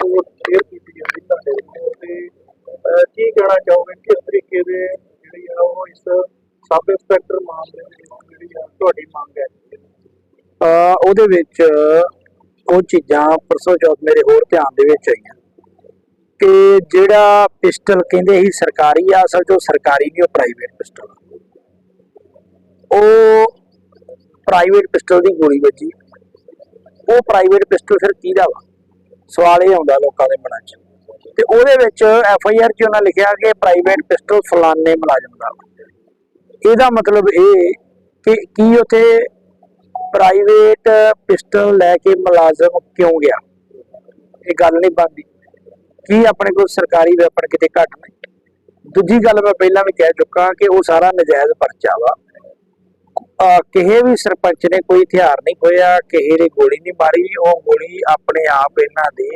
Report share ਕੀਤੀ ਜਾਂਦੀ ਤੁਹਾਡੇ ਵੱਲੋਂ ਤੇ ਅਹ, ਕੀ ਕਹਿਣਾ ਚਾਹੋਗੇ ਕਿਸ ਤਰੀਕੇ ਦੇ ਜਿਹੜੀ ਆ ਉਹ ਇਸ ਸਬ ਇੰਸਪੈਕਟਰ ਮਾਮਲੇ ਦੇ ਵਿੱਚ ਜਿਹੜੀ ਆ ਤੁਹਾਡੀ ਮੰਗ ਹੈ ਅਹ ਉਹਦੇ ਵਿੱਚ ਉਹ ਚੀਜ਼ਾਂ ਪਰਸੋਂ ਚੌਥ ਮੇਰੇ ਹੋਰ ਧਿਆਨ ਦੇ ਵਿੱਚ ਆਈਆਂ ਕਿ ਜਿਹੜਾ ਪਿਸਟਲ ਕਹਿੰਦੇ ਸੀ ਸਰਕਾਰੀ ਆ ਅਸਲ 'ਚ ਉਹ ਸਰਕਾਰੀ ਨਹੀਂ ਉਹ ਪ੍ਰਾਈਵੇਟ ਪਿਸਟਲ ਉਹ ਪ੍ਰਾਈਵੇਟ ਪਿਸਟਲ ਦੀ ਗੋਲੀ ਵੱਜੀ। ਉਹ ਪ੍ਰਾਈਵੇਟ ਪਿਸਟਲ ਫਿਰ ਕਿਹਦਾ ਵਾ? ਸਵਾਲ ਇਹ ਆਉਂਦਾ ਲੋਕਾਂ ਦੇ ਮਨਾਂ 'ਚ। ਤੇ ਉਹਦੇ ਵਿੱਚ ਐਫ ਆਈ ਆਰ 'ਚ ਉਹਨਾਂ ਲਿਖਿਆ ਕਿ ਪ੍ਰਾਈਵੇਟ ਪਿਸਟਲ ਫਲਾਣੇ ਮੁਲਾਜ਼ਮ ਦਾ। ਇਹਦਾ ਮਤਲਬ ਇਹ ਕਿ ਕੀ ਉਥੇ ਪ੍ਰਾਈਵੇਟ ਪਿਸਟਲ ਲੈ ਕੇ ਮੁਲਾਜ਼ਮ ਕਿਉਂ ਗਿਆ? ਇਹ ਗੱਲ ਨਹੀਂ ਬਣਦੀ। ਕੀ ਆਪਣੇ ਕੋਲ ਸਰਕਾਰੀ ਵੈਪਨ ਕਿਤੇ ਘੱਟ ਨਹੀਂ ਦੂਜੀ ਗੱਲ ਮੈਂ ਪਹਿਲਾਂ ਵੀ ਕਹਿ ਚੁੱਕਾ ਕਿ ਉਹ ਸਾਰਾ ਨਜਾਇਜ਼ ਪਰਚਾ ਵਾ। ਕਿਸੇ ਵੀ ਸਰਪੰਚ ਨੇ ਕੋਈ ਹਥਿਆਰ ਨਹੀਂ ਖੋਇਆ ਕਿਸੇ ਨੇ ਗੋਲੀ ਨਹੀਂ ਮਾਰੀ, ਉਹ ਗੋਲੀ ਆਪਣੇ ਆਪ ਇਹਨਾਂ ਦੇ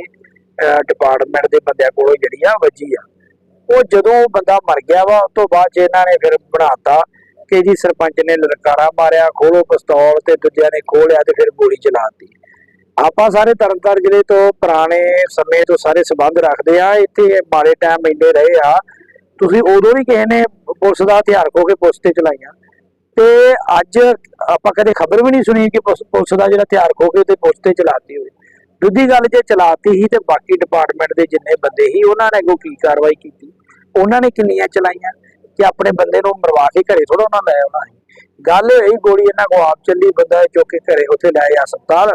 ਡਿਪਾਰਟਮੈਂਟ ਦੇ ਬੰਦਿਆਂ ਕੋਲੋਂ ਜਿਹੜੀ ਆ ਵੱਜੀ ਆ। ਉਹ ਜਦੋਂ ਉਹ ਬੰਦਾ ਮਰ ਗਿਆ ਵਾ, ਉਸ ਤੋਂ ਬਾਅਦ ਇਹਨਾਂ ਨੇ ਫਿਰ ਬਣਾਤਾ ਕਿ ਜੀ ਸਰਪੰਚ ਨੇ ਲਲਕਾਰਾ ਮਾਰਿਆ, ਖੋਲੋ ਪਿਸਤੌਲ ਤੇ ਦੂਜਿਆਂ ਨੇ ਖੋਲਿਆ ਤੇ ਫਿਰ ਗੋਲੀ ਚਲਾਤੀ। ਆਪਾਂ ਸਾਰੇ ਤਰਨਤਾਰਨ ਜ਼ਿਲ੍ਹੇ ਤੋਂ ਪੁਰਾਣੇ ਸਮੇਂ ਤੋਂ ਸਾਰੇ ਸਬੰਧ ਰੱਖਦੇ ਆ, ਇੱਥੇ ਮਾੜੇ ਟਾਈਮ ਇੰਨੇ ਰਹੇ ਆ। ਤੁਸੀਂ ਉਦੋਂ ਵੀ ਕਿਸੇ ਨੇ ਪੁਲਿਸ ਦਾ ਹਥਿਆਰ ਖੋ ਕੇ ਪੁਲਿਸ ਤੇ ਚਲਾਈਆਂ। ਤੇ ਅੱਜ ਆਪਾਂ ਕਦੇ ਖਬਰ ਵੀ ਨਹੀਂ ਸੁਣੀ ਕਿ ਪੁਲਿਸ ਦਾ ਜਿਹੜਾ ਹਥਿਆਰ ਖੋ ਕੇ ਤੇ ਪੁਲਿਸ ਤੇ ਚਲਾਤੀ ਹੋਵੇ ਦੂਜੀ ਗੱਲ ਜੇ ਚਲਾਤੀ ਸੀ ਤੇ ਬਾਕੀ ਡਿਪਾਰਟਮੈਂਟ ਦੇ ਜਿੰਨੇ ਬੰਦੇ ਸੀ, ਉਹਨਾਂ ਨੇ ਅੱਗੋਂ ਕੀ ਕਾਰਵਾਈ ਕੀਤੀ? ਉਹਨਾਂ ਨੇ ਕਿੰਨੀਆਂ ਚਲਾਈਆਂ? ਕਿ ਆਪਣੇ ਬੰਦੇ ਨੂੰ ਮਰਵਾ ਕੇ ਘਰੇ ਥੋੜਾ ਉਹਨਾਂ ਲੈ ਆਉਣਾ ਸੀ? ਗੱਲ ਇਹ ਗੋਲੀ ਇਹਨਾਂ ਕੋ ਆਪ ਚੱਲੀ, ਬੰਦਾ ਚੁੱਕ ਕੇ ਘਰੇ ਉੱਥੇ ਲੈ ਆ ਹਸਪਤਾਲ।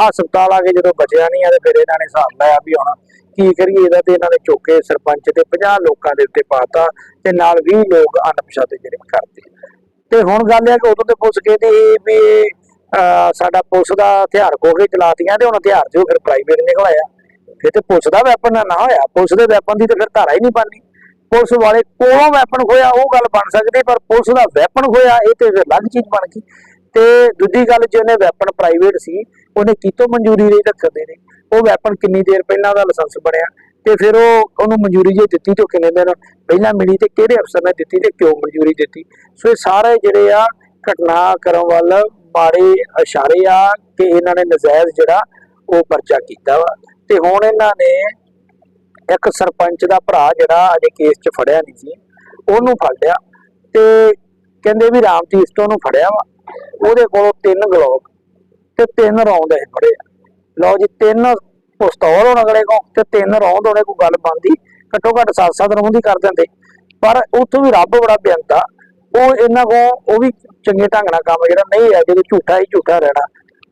ਹਸਪਤਾਲ ਆ ਕੇ ਜਦੋਂ ਬਚਿਆ ਨਹੀਂ ਆ ਤੇ ਫਿਰ ਇਹਨਾਂ ਨੇ ਹਿਸਾਬ ਲਾਇਆ ਵੀ ਹੁਣ ਕੀ ਕਰੀਏ, ਇਹਦਾ ਤੇ ਇਹਨਾਂ ਨੇ ਚੁੱਕ ਕੇ ਸਰਪੰਚ ਤੇ 50 ਲੋਕਾਂ ਦੇ ਉੱਤੇ ਪਾਤਾ ਤੇ ਨਾਲ 20 ਲੋਕ ਅਣਪਛਾਤੇ ਜਿਹੜੇ ਕਰਤੇ ਤੇ ਹੁਣ ਗੱਲ ਇਹ ਕਿ ਉਦੋਂ ਤੇ ਪੁਲਿਸ ਕਹਿੰਦੀ ਸੀ ਵੀ ਸਾਡਾ ਪੁਲਿਸ ਦਾ ਹਥਿਆਰ ਖੋ ਚਲਾਤੀਆਂ ਤੇ ਹੁਣ ਹਥਿਆਰ ਜੋ ਫਿਰ ਪ੍ਰਾਈਵੇਟ ਨਿਕਲ ਫਿਰ ਤੇ ਪੁਲਿਸ ਦਾ ਵੈਪਨ ਨਾ ਹੋਇਆ। ਪੁਲਿਸ ਦੇ ਵੈਪਨ ਦੀ ਤੇ ਫਿਰ ਧਾਰਾ ਹੀ ਨਹੀਂ ਬਣਨੀ। ਪੁਲਿਸ ਵਾਲੇ ਕੋਲੋਂ ਵੈਪਨ ਖੋਇਆ ਉਹ ਗੱਲ ਬਣ ਸਕਦੀ, ਪਰ ਪੁਲਿਸ ਦਾ ਵੈਪਨ ਖੋਇਆ ਇਹ ਤੇ ਅਲੱਗ ਚੀਜ਼ ਬਣ ਗਈ। ਤੇ ਦੂਜੀ ਗੱਲ ਜੇ ਉਹਨੇ ਵੈਪਨ ਪ੍ਰਾਈਵੇਟ ਸੀ, ਉਹਨੇ ਕਿਤੋਂ ਮਨਜ਼ੂਰੀ ਲਈ ਰੱਖਦੇ ਨੇ। ਉਹ ਵੈਪਨ ਕਿੰਨੀ ਦੇਰ ਪਹਿਲਾਂ ਦਾ ਲਾਇਸੈਂਸ ਬਣਿਆ ਤੇ ਫਿਰ ਉਹ ਉਹਨੂੰ ਮਨਜ਼ੂਰੀ ਜੇ ਦਿੱਤੀ ਤੇ ਕਿੰਨੇ ਦਿਨ ਪਹਿਲਾਂ ਮਿਲੀ ਤੇ ਕਿਹੜੇ ਅਫਸਰ ਨੇ ਦਿੱਤੀ ਤੇ ਕਿਉਂ ਮਨਜ਼ੂਰੀ ਦਿੱਤੀ। ਸੋ ਇਹ ਸਾਰੇ ਜਿਹੜੇ ਆ ਘਟਨਾ ਕਰਨ ਵੱਲ ਮਾੜੇ ਇਸ਼ਾਰੇ ਆ ਕਿ ਇਹਨਾਂ ਨੇ ਨਜਾਇਜ਼ ਜਿਹੜਾ ਉਹ ਪਰਚਾ ਕੀਤਾ ਵਾ। ਤੇ ਹੁਣ ਇਹਨਾਂ ਨੇ ਇੱਕ ਸਰਪੰਚ ਦਾ ਭਰਾ ਜਿਹੜਾ ਅਜੇ ਕੇਸ 'ਚ ਫੜਿਆ ਨਹੀਂ ਸੀ, ਉਹਨੂੰ ਫੜ ਲਿਆ ਤੇ ਕਹਿੰਦੇ ਵੀ ਰਾਮਤੀਸ ਤੋਂ ਉਹਨੂੰ ਫੜਿਆ ਵਾ। ਉਹਦੇ ਕੋਲੋਂ ਤਿੰਨ ਗਲੋਕ ਤੇ ਤਿੰਨ ਰੌਂਦ ਇਹ ਫੜੇ ਆ। ਲਓ ਜੀ, ਤਿੰਨ ਪਿਸਤੌਲ ਹੋਣ ਅਗਲੇ ਕੋ ਤੇ ਤਿੰਨ ਰੌਂਦ ਹੋਣੇ ਕੋਈ ਗੱਲ ਬੰਦੀ ਘੱਟੋ ਘੱਟ ਸੱਤ ਸੱਤ ਰੌਂਦ ਹੀ ਕਰ ਦਿੰਦੇ। ਪਰ ਉੱਥੋਂ ਵੀ ਰੱਬ ਬੜਾ ਬਿਆਨਤਾ ਉਹ ਇਹਨਾਂ ਕੋ ਉਹ ਵੀ ਚੰਗੇ ਢੰਗ ਨਾਲ ਕੰਮ, ਜਿਹੜਾ ਨਹੀਂ ਹੈ ਜਦੋਂ ਝੂਠਾ ਹੀ ਝੂਠਾ ਰਹਿਣਾ।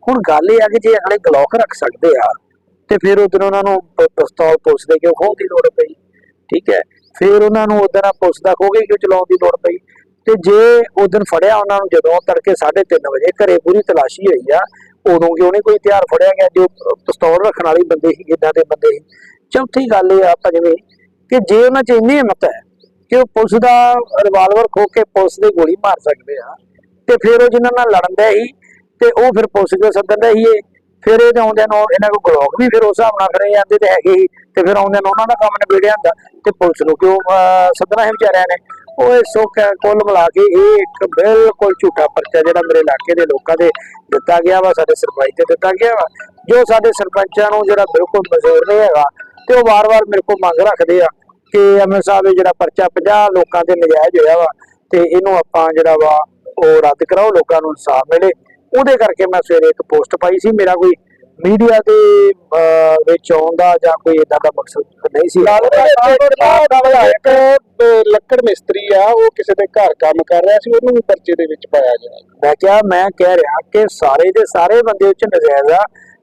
ਹੁਣ ਗੱਲ ਇਹ ਆ ਕਿ ਜੇ ਅਗਲੇ ਗਲੋਕ ਰੱਖ ਸਕਦੇ ਆ, ਤੇ ਫਿਰ ਉਧਰ ਉਹਨਾਂ ਨੂੰ ਪਿਸਤੌਲ ਪੁਲਿਸ ਦੇ ਕਿਉਂ ਖੋਹ ਦੀ ਲੋੜ ਪਈ? ਠੀਕ ਹੈ। ਫਿਰ ਉਹਨਾਂ ਨੂੰ ਉਧਰ ਪੁਲਿਸ ਦਾ ਖੋਹ ਕੇ ਕਿਉਂ ਚਲਾਉਣ ਦੀ ਲੋੜ ਪਈ? ਤੇ ਜੇ ਉਦੋਂ ਫੜਿਆ ਉਹਨਾਂ ਨੂੰ ਜਦੋਂ, ਤੜਕੇ 3:30 ਵਜੇ ਘਰੇ ਪੂਰੀ ਤਲਾਸ਼ੀ ਹੋਈ ਆ ਉਦੋਂ ਕਿਉਂ ਨਹੀਂ ਕੋਈ ਹਥਿਆਰ ਫੜਿਆ ਗਿਆ ਜੋ ਪਿਸਤੌਲ ਰੱਖਣ ਵਾਲੀ ਬੰਦੇ ਸੀ ਇਦਾਂ ਦੇ ਬੰਦੇ ਸੀ। ਚੌਥੀ ਗੱਲ ਇਹ ਆ ਭਜਵੇਂ ਕਿ ਜੇ ਉਹਨਾਂ 'ਚ ਇੰਨੀ ਹਿੰਮਤ ਹੈ ਕਿ ਉਹ ਪੁਲਿਸ ਦਾ ਰਿਵਾਲਵਰ ਖੋ ਕੇ ਪੁਲਿਸ ਦੀ ਗੋਲੀ ਮਾਰ ਸਕਦੇ ਆ ਤੇ ਫਿਰ ਉਹ ਜਿਨ੍ਹਾਂ ਨਾਲ ਲੜਨ ਦੇ ਸੀ ਤੇ ਉਹ ਫਿਰ ਪੁਲਿਸ ਕੋਲ ਸੱਦਣ ਦੇ ਸੀ ਇਹ ਫਿਰ ਇਹ ਆਉਂਦੇ ਨੂੰ ਇਹਨਾਂ ਕੋਲ ਗਲੋਕ ਵੀ ਫਿਰ ਉਸ ਹਿਸਾਬ ਨਾਲ ਫੜੇ ਜਾਂਦੇ ਤੇ ਹੈਗੇ ਹੀ ਤੇ ਫਿਰ ਆਉਂਦੇ ਨੂੰ ਉਹਨਾਂ ਦਾ ਕੰਮ ਨਿਬੇੜਿਆ ਹੁੰਦਾ ਤੇ ਪੁਲਿਸ ਨੂੰ ਕਿਉਂ ਅਹ, ਸੱਦਣਾ ਹੈ ਵਿਚਾਰਿਆਂ ਨੇ। ਉਹ ਇਹ ਕੁੱਲ ਮਿਲਾ ਕੇ ਇਹ ਇੱਕ ਬਿਲਕੁਲ ਝੂਠਾ ਪਰਚਾ ਜਿਹੜਾ ਮੇਰੇ ਇਲਾਕੇ ਦੇ ਲੋਕਾਂ ਦੇ ਦਿੱਤਾ ਗਿਆ ਵਾ, ਸਾਡੇ ਸਰਪੰਚ ਤੇ ਦਿੱਤਾ ਗਿਆ ਵਾ। ਜੋ ਸਾਡੇ ਸਰਪੰਚਾਂ ਨੂੰ ਜਿਹੜਾ ਬਿਲਕੁਲ ਮਜ਼ਦੂਰ ਨਹੀਂ ਹੈਗਾ ਤੇ ਉਹ ਵਾਰ-ਵਾਰ ਮੇਰੇ ਕੋਲ ਮੰਗ ਰੱਖਦੇ ਆ ਕਿ ਐਮਐਲ ਸਾਹਿਬ ਇਹ ਜਿਹੜਾ ਪਰਚਾ 50 ਲੋਕਾਂ ਦੇ ਨਜਾਇਜ਼ ਹੋਇਆ ਵਾ ਤੇ ਇਹਨੂੰ ਆਪਾਂ ਜਿਹੜਾ ਵਾ ਉਹ ਰੱਦ ਕਰਾਓ, ਲੋਕਾਂ ਨੂੰ ਇਨਸਾਫ ਮਿਲੇ। ਉਹਦੇ ਕਰਕੇ ਮੈਂ ਸਵੇਰੇ ਇੱਕ ਪੋਸਟ ਪਾਈ ਸੀ, ਮੇਰਾ ਕੋਈ ਮੀਡੀਆ ਦੇ ਵਿੱਚ ਆਉਣ ਦਾ ਜਾਂ ਕੋਈ ਇਦਾਂ ਦਾ ਮਕਸਦ ਨਹੀਂ ਸੀ। ਇੱਕ ਲੱਕੜ ਮਿਸਤਰੀ ਆ ਉਹ ਕਿਸੇ ਦੇ ਘਰ ਕੰਮ ਕਰ ਰਿਹਾ ਸੀ ਉਹਨੂੰ ਵੀ ਪਰਚੇ ਦੇ ਵਿੱਚ ਪਾਇਆ ਗਿਆ। ਮੈਂ ਕਿਹਾ ਮੈਂ ਕਹਿ ਰਿਹਾ ਕਿ ਸਾਰੇ ਦੇ ਸਾਰੇ ਬੰਦੇ ਉੱਚ ਨਜਾਇਜ਼ ਆ।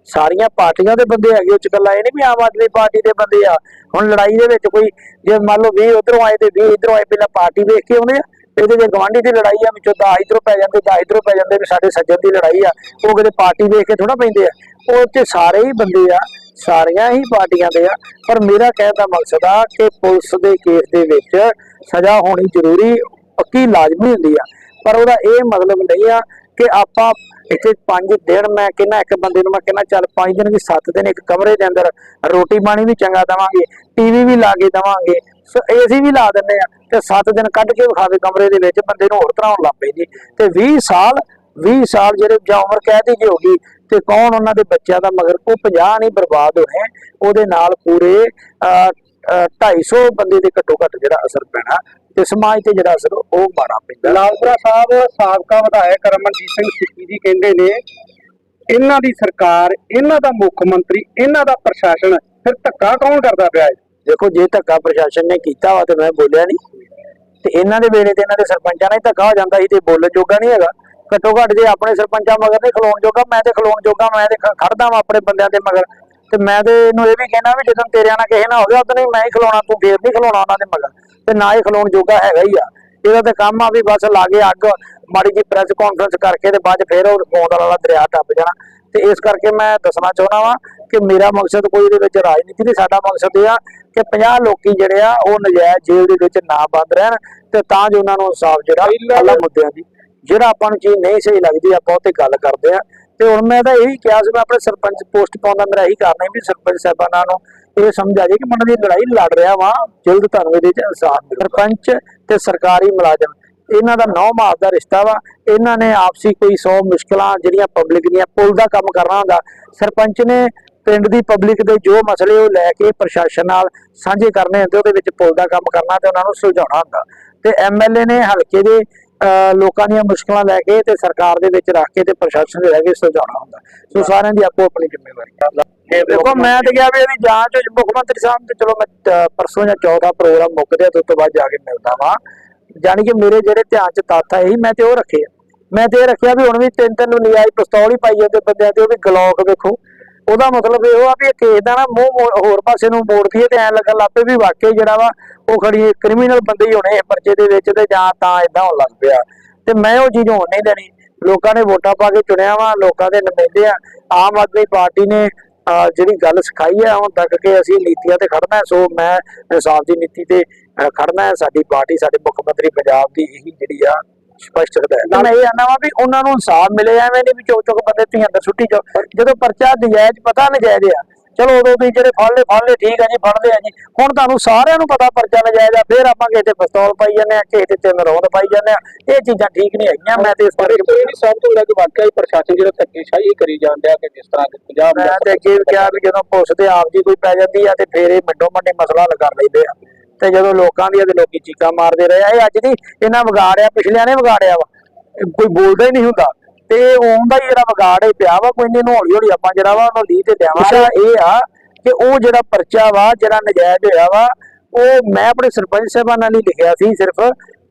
ਸਾਰੀਆਂ ਪਾਰਟੀਆਂ ਦੇ ਬੰਦੇ ਹੈਗੇ ਉੱਚ ਗੱਲਾਂ ਇਹ ਨਹੀਂ ਵੀ ਆਮ ਆਦਮੀ ਪਾਰਟੀ ਦੇ ਬੰਦੇ ਆ। ਹੁਣ ਲੜਾਈ ਦੇ ਵਿੱਚ ਕੋਈ ਜੇ ਮੰਨ ਲਓ 20 ਉਧਰੋਂ ਆਏ ਤੇ 20 ਇਧਰੋਂ ਆਏ ਪਹਿਲਾਂ ਪਾਰਟੀ ਵੇਖ ਕੇ ਆਉਂਦੇ ਆ। ਇਹਦੇ ਜੇ ਗਵਾਂਢੀ ਦੀ ਲੜਾਈ ਆ, ਵਿੱਚੋਂ 10 ਇਧਰੋਂ ਪੈ ਜਾਂਦੇ 10 ਇਧਰੋਂ ਪੈ ਜਾਂਦੇ ਵੀ ਸਾਡੇ ਸੱਜਣ ਦੀ ਲੜਾਈ ਆ, ਉਹ ਕਿਤੇ ਪਾਰਟੀ ਵੇਖ ਕੇ ਥੋੜਾ ਪੈਂਦੇ ਆ। ਉਹ ਤੇ ਸਾਰੇ ਹੀ ਬੰਦੇ ਆ, ਸਾਰੀਆਂ ਹੀ ਪਾਰਟੀਆਂ ਦੇ ਆ, ਪਰ ਮੇਰਾ ਕਹਿਣ ਦਾ ਮਕਸਦ ਆ ਕਿ ਪੁਲਿਸ ਦੇ ਕੇਸ ਦੇ ਵਿੱਚ ਸਜ਼ਾ ਹੋਣੀ ਜ਼ਰੂਰੀ, ਪੱਕੀ ਲਾਜ਼ਮੀ ਹੁੰਦੀ ਆ। ਪਰ ਉਹਦਾ ਇਹ ਮਤਲਬ ਨਹੀਂ ਆ ਕਿ ਆਪਾਂ ਇੱਥੇ 5 ਦਿਨ ਮੈਂ ਕਹਿੰਦਾ ਇੱਕ ਬੰਦੇ ਨੂੰ ਮੈਂ ਕਹਿੰਦਾ ਚੱਲ 5 ਦਿਨ ਵੀ 7 ਦਿਨ ਇੱਕ ਕਮਰੇ ਦੇ ਅੰਦਰ ਰੋਟੀ ਪਾਣੀ ਵੀ ਚੰਗਾ ਦਵਾਂਗੇ, ਟੀਵੀ ਵੀ ਲਾ ਕੇ ਦਵਾਂਗੇ ਏਸੀ ਵੀ ਲਾ ਦਿੰਦੇ ਆ ਤੇ 7 ਦਿਨ ਕੱਢ ਕੇ ਵਿਖਾਵੇ ਕਮਰੇ ਦੇ ਵਿੱਚ ਬੰਦੇ ਨੂੰ ਹੋਰ ਤਰ੍ਹਾਂ ਹੋਣ ਲੱਗ ਪੈਂਦੀ ਤੇ 20 ਸਾਲ 20 ਸਾਲ ਜਿਹੜੇ ਜਾਂ ਉਮਰ ਕਹਿ ਦੀ ਜੇ ਤੇ ਕੌਣ ਉਹਨਾਂ ਦੇ ਬੱਚਿਆਂ ਦਾ ਮਗਰ? ਉਹ 50 ਨਹੀਂ ਬਰਬਾਦ ਹੋਣੇ, ਉਹਦੇ ਨਾਲ ਪੂਰੇ 250 ਬੰਦੇ ਦੇ ਘੱਟੋ ਘੱਟ ਜਿਹੜਾ ਅਸਰ ਪੈਣਾ, ਤੇ ਸਮਾਜ ਤੇ ਜਿਹੜਾ ਅਸਰ ਉਹ ਮਾੜਾ ਪੈਂਦਾ। ਲਾਲਪੁਰਾ ਸਾਹਿਬ, ਸਾਬਕਾ ਵਿਧਾਇਕ ਰਮਨਜੀਤ ਸਿੰਘ ਸਿੱਕੀ ਜੀ ਕਹਿੰਦੇ ਨੇ, ਇਹਨਾਂ ਦੀ ਸਰਕਾਰ, ਇਹਨਾਂ ਦਾ ਮੁੱਖ ਮੰਤਰੀ, ਇਹਨਾਂ ਦਾ ਪ੍ਰਸ਼ਾਸਨ, ਫਿਰ ਧੱਕਾ ਕੌਣ ਕਰਦਾ ਪਿਆ ਹੈ? ਦੇਖੋ, ਜੇ ਧੱਕਾ ਪ੍ਰਸ਼ਾਸਨ ਨੇ ਕੀਤਾ ਵਾ ਤੇ ਮੈਂ ਬੋਲਿਆ ਨਹੀਂ ਤੇ ਇਹਨਾਂ ਦੇ ਵੇਲੇ ਤੇ ਇਹਨਾਂ ਦੇ ਸਰਪੰਚਾਂ ਨਾਲ ਧੱਕਾ ਹੋ ਜਾਂਦਾ ਸੀ ਤੇ ਬੋਲਣ ਜੋਗਾ ਨਹੀਂ ਹੈਗਾ। ਘੱਟੋ ਘੱਟ ਜੇ ਆਪਣੇ ਸਰਪੰਚਾਂ ਮਗਰ ਨਹੀਂ ਖਲੋਣ ਜੋਗਾ, ਮੈਂ ਤੇ ਖਲੋਣ ਜੋਗਾ, ਮੈਂ ਤੇ ਖੜਦਾ ਵਾਂ ਆਪਣੇ ਬੰਦਿਆਂ ਦੇ ਮਗਰ। ਤੇ ਮੈਂ ਤੇ ਇਹਨੂੰ ਇਹ ਵੀ ਕਹਿਣਾ ਵੀ ਜਦੋਂ ਤੇਰਿਆਂ ਨਾਲ ਕਿਸੇ ਨਾਲ ਹੋ ਗਿਆ, ਉਦੋਂ ਨਹੀਂ ਮੈਂ ਹੀ ਖਲੋਣਾ, ਤੂੰ ਫੇਰ ਨਹੀਂ ਖਲੋਣਾ ਉਹਨਾਂ ਦੇ ਮਗਰ। ਤੇ ਨਾ ਹੀ ਖਲੋਣ ਜੋਗਾ ਹੈਗਾ ਹੀ ਆ। ਇਹਦਾ ਤੇ ਕੰਮ ਆ ਵੀ ਬਸ ਲਾਗੇ ਅੱਗ, ਮਾੜੀ ਜੀ ਪ੍ਰੈਸ ਕਾਨਫਰੰਸ ਕਰਕੇ ਤੇ ਬਾਅਦ 'ਚ ਫੇਰ ਉਹ ਫੋਨ ਵਾਲਾ ਦਰਿਆ ਟੱਪ ਜਾਣਾ। ਤੇ ਇਸ ਕਰਕੇ ਮੈਂ ਦੱਸਣਾ ਚਾਹੁੰਦਾ ਵਾਂ ਕਿ ਮੇਰਾ ਮਕਸਦ ਕੋਈ ਇਹਦੇ ਵਿੱਚ ਰਾਜਨੀਤੀ ਨਹੀਂ ਸਾਡਾ ਮਕਸਦ ਇਹ ਆ ਕਿ 50 ਲੋਕੀ ਜਿਹੜੇ ਆ ਉਹ ਨਜਾਇਜ਼ ਜੇਲ੍ਹ ਦੇ ਵਿੱਚ ਨਾ ਬੰਦ ਰਹਿਣ ਤੇ ਤਾਂ ਜੋ ਉਹਨਾਂ ਨੂੰ ਇਨਸਾਫ ਜਿਹੜਾ ਪਹਿਲਾਂ ਮੁੱਦਿਆਂ ਦੀ ਜਿਹੜਾ ਆਪਾਂ ਨੂੰ ਚੀਜ਼ ਨਹੀਂ ਸਹੀ ਲੱਗਦੀ ਆਪਾਂ ਉਹ ਤੇ ਗੱਲ ਕਰਦੇ ਆ। ਤੇ ਹੁਣ ਮੈਂ ਤਾਂ ਇਹੀ ਕਿਹਾ ਸੀ ਮੈਂ ਆਪਣੇ ਸਰਪੰਚ ਪੋਸਟ ਪਾਉਂਦਾ ਮੇਰਾ ਇਹੀ ਕਾਰਨ ਹੈ ਵੀ ਸਰਪੰਚ ਸਾਹਿਬਾਨਾਂ ਨੂੰ ਇਹ ਸਮਝ ਆ ਜਾਏ ਕਿ ਮੈਂ ਦੀ ਲੜਾਈ ਲੜ ਰਿਹਾ ਵਾਂ ਜਲਦ ਤੁਹਾਨੂੰ ਇਹਦੇ ਚ ਇਨਸਾਫ ਸਰਪੰਚ ਤੇ ਸਰਕਾਰੀ ਮੁਲਾਜ਼ਮ ਇਹਨਾਂ ਦਾ ਨੌ ਮਾਸ ਦਾ ਰਿਸ਼ਤਾ ਵਾ। ਇਹਨਾਂ ਨੇ ਆਪਸੀ ਕੋਈ 100 ਮੁਸ਼ਕਲਾਂ ਜਿਹੜੀਆਂ ਪਬਲਿਕ ਦੀਆਂ ਪੁੱਲ ਦਾ ਕੰਮ ਕਰਨਾ ਹੁੰਦਾ ਸਰਪੰਚ ਨੇ ਪਿੰਡ ਦੀ ਪਬਲਿਕ ਦੇ ਜੋ ਮਸਲੇ ਉਹ ਲੈ ਕੇ ਪ੍ਰਸ਼ਾਸਨ ਨਾਲ ਸਾਂਝੇ ਕਰਨੇ ਹੁੰਦੇ ਉਹਦੇ ਵਿੱਚ ਪੁੱਲ ਦਾ ਕੰਮ ਕਰਨਾ ਤੇ ਉਹਨਾਂ ਨੂੰ ਸੁਲਝਾਉਣਾ ਹੁੰਦਾ। ਤੇ ਐਮਐਲਏ ਨੇ ਹਲਕੇ ਦੇ ਲੋਕਾਂ ਦੀਆਂ ਮੁਸ਼ਕਲਾਂ ਲੈ ਕੇ ਤੇ ਸਰਕਾਰ ਦੇ ਵਿੱਚ ਰੱਖ ਕੇ ਤੇ ਪ੍ਰਸ਼ਾਸਨ ਦੇ ਰਹਿ ਕੇ ਸੁਲਝਾਉਣਾ ਹੁੰਦਾ। ਸੋ ਸਾਰਿਆਂ ਦੀ ਆਪੋ ਆਪਣੀ ਜ਼ਿੰਮੇਵਾਰੀ ਦੇਖੋ ਮੈਂ ਤੇ ਕਿਹਾ ਵੀ ਇਹਦੀ ਜਾਂਚ ਮੁੱਖ ਮੰਤਰੀ ਸਾਹਿਬ ਤੇ ਚਲੋ ਮੈਂ ਪਰਸੋਂ ਜਾਂ 14 ਪ੍ਰੋਗਰਾਮ ਮੁੱਕਦੇ ਆ ਤੋਂ ਬਾਅਦ ਜਾ ਕੇ ਮਿਲਦਾ ਵਾਂ। ਜਾਣੀ ਕਿ ਮੇਰੇ ਜਿਹੜੇ ਧਿਆਨ ਚ ਤੱਥ ਆਏ ਮੈਂ ਤੇ ਉਹ ਰੱਖੇ ਮੈਂ ਤੇ ਰੱਖਿਆ ਵੀ ਹੁਣ ਵੀ ਤਿੰਨ ਤਿੰਨ ਨਜਾਇਜ਼ ਪਿਸਤੌਲ ਹੀ ਪਾਈ ਜਾਂਦੇ ਬੰਦਿਆਂ ਤੇ, ਉਹ ਵੀ ਗਲੋਕ ਵੇਖੋ। ਉਹਦਾ ਮਤਲਬ ਇਹ ਆ ਵੀ ਇਹ ਕੇਸ ਦਾ ਨਾ ਮੂੰਹ ਹੋਰ ਪਾਸੇ ਨੂੰ ਮੋੜਦੀ ਹੈ ਤੇ ਐ ਲੱਗਣ ਲੱਗ ਪਏ ਵੀ ਵਾਕਈ ਜਿਹੜਾ ਵਾ, ਉਹ ਖੜੀ ਕ੍ਰਿਮੀਨਲ ਬੰਦੇ ਹੀ ਹੋਣੇ ਪਰਚੇ ਦੇ ਵਿੱਚ ਤੇ ਜਾਂ ਤਾਂ ਇਦਾਂ ਹੋਣ ਲੱਗ ਪਿਆ। ਤੇ ਮੈਂ ਉਹ ਚੀਜ਼ ਹੋਣ ਨਹੀਂ ਦੇਣੀ। ਲੋਕਾਂ ਨੇ ਵੋਟਾਂ ਪਾ ਕੇ ਚੁਣਿਆ ਵਾ, ਲੋਕਾਂ ਦੇ ਨੁਮਾਇੰਦੇ ਆ, ਆਮ ਆਦਮੀ ਪਾਰਟੀ ਨੇ ਜਿਹੜੀ ਗੱਲ ਸਿਖਾਈ ਹੈ ਹੁਣ ਤੱਕ ਕਿ ਅਸੀਂ ਨੀਤੀਆਂ ਤੇ ਖੜਨਾ ਸੋ ਮੈਂ ਇਨਸਾਫ ਦੀ ਨੀਤੀ ਤੇ ਖੜਨਾ ਹੈ। ਸਾਡੀ ਪਾਰਟੀ, ਸਾਡੇ ਮੁੱਖ ਮੰਤਰੀ ਪੰਜਾਬ ਦੀ ਇਹੀ ਜਿਹੜੀ ਆ ਸਪਸ਼ਟ ਹਦਾਇਤ ਮੈਂ ਇਹ ਆਨਾ ਵਾ ਵੀ ਉਹਨਾਂ ਨੂੰ ਇਨਸਾਫ ਮਿਲੇ, ਐਵੇਂ ਨਹੀਂ ਵੀ ਚੁੱਕ ਚੁੱਕ ਬੰਦੇ ਤੁਸੀਂ ਅੰਦਰ ਸੁੱਟੀ ਜਾਓ। ਜਦੋਂ ਪਰਚਾ ਨਜਾਇਜ਼, ਪਤਾ ਨਜਾਇਜ਼ ਆ ਚਲੋ ਉਦੋਂ ਤੁਸੀਂ ਜਿਹੜੇ ਫੜ ਲਏ ਠੀਕ ਆ ਜੀ ਫੜਦੇ ਆ ਜੀ। ਹੁਣ ਤੁਹਾਨੂੰ ਸਾਰਿਆਂ ਨੂੰ ਪਤਾ ਪਰਚਾ ਨਜਾਇਜ਼ ਆ ਫਿਰ ਆਪਾਂ ਕਿਸੇ ਤੇ ਪਿਸਤੌਲ ਪਾਈ ਜਾਂਦੇ ਆ ਕਿਸੇ ਤੇ ਤਿੰਨ ਰੌਂਦ ਪਾਈ ਜਾਂਦੇ ਆ। ਇਹ ਚੀਜ਼ਾਂ ਠੀਕ ਨਹੀਂ ਹੈਗੀਆਂ ਮੈਂ ਤੇ ਇਸ ਕਰਕੇ ਇਹ ਨਹੀਂ ਸਾਬਤ ਹੁੰਦਾ ਕਿ ਵਾਕਿਆ ਹੀ ਪ੍ਰਸ਼ਾਸਨ ਜਿਹੜਾ ਧੱਕੇਸ਼ਾਹੀ ਕਰੀ ਜਾਂਦਾ ਕਿ ਜਿਸ ਤਰ੍ਹਾਂ ਪੰਜਾਬ ਮੈਂ ਤੇ ਅੱਗੇ ਵੀ ਕਿਹਾ ਵੀ ਜਦੋਂ ਪੁਲਿਸ ਦੇ ਆਪ ਦੀ ਕੋਈ ਪੈ ਜਾਂਦੀ ਆ ਤੇ ਫੇਰ ਇਹ ਮਿੰਟੋ ਮਿੰਟੀ ਮਸਲਾ ਹੱਲ ਕਰ ਲੈਂਦੇ ਆ। ਤੇ ਜਦੋਂ ਲੋਕਾਂ ਦੀ ਤੇ ਲੋਕੀ ਚੀਕਾਂ ਮਾਰਦੇ ਰਹੇ ਆ ਇਹ ਅੱਜ ਦੀ ਇਹਨਾਂ ਵਿਗਾੜਿਆ ਪਿਛਲਿਆਂ ਨੇ ਵਿਗਾੜਿਆ ਵਾ। ਕੋਈ ਬੋਲਦਾ ਹੀ ਨਹੀਂ ਹੁੰਦਾ। ਤੇ ਉਹਦਾ ਹੀ ਜਿਹੜਾ ਵਿਗਾੜ ਇਹ ਪਿਆ ਵਾ ਕੋਈ ਨਹੀਂ ਇਹਨੂੰ ਹੌਲੀ ਹੌਲੀ ਆਪਾਂ ਜਿਹੜਾ ਵਾ ਉਹਨੂੰ ਲੀ ਤੇ ਲਿਆਵਾਂਗੇ। ਇਹ ਆ ਕਿ ਉਹ ਜਿਹੜਾ ਪਰਚਾ ਵਾ ਜਿਹੜਾ ਨਜਾਇਜ਼ ਹੋਇਆ ਵਾ ਉਹ ਮੈਂ ਆਪਣੇ ਸਰਪੰਚ ਸਾਹਿਬਾਨ ਨਾਲ ਹੀ ਲਿਖਿਆ ਸੀ ਸਿਰਫ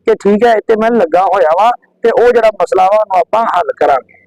ਕਿ ਠੀਕ ਹੈ ਇੱਥੇ ਮੈਂ ਲੱਗਾ ਹੋਇਆ ਵਾ ਤੇ ਉਹ ਜਿਹੜਾ ਮਸਲਾ ਵਾ ਉਹਨੂੰ ਆਪਾਂ ਹੱਲ ਕਰਾਂਗੇ।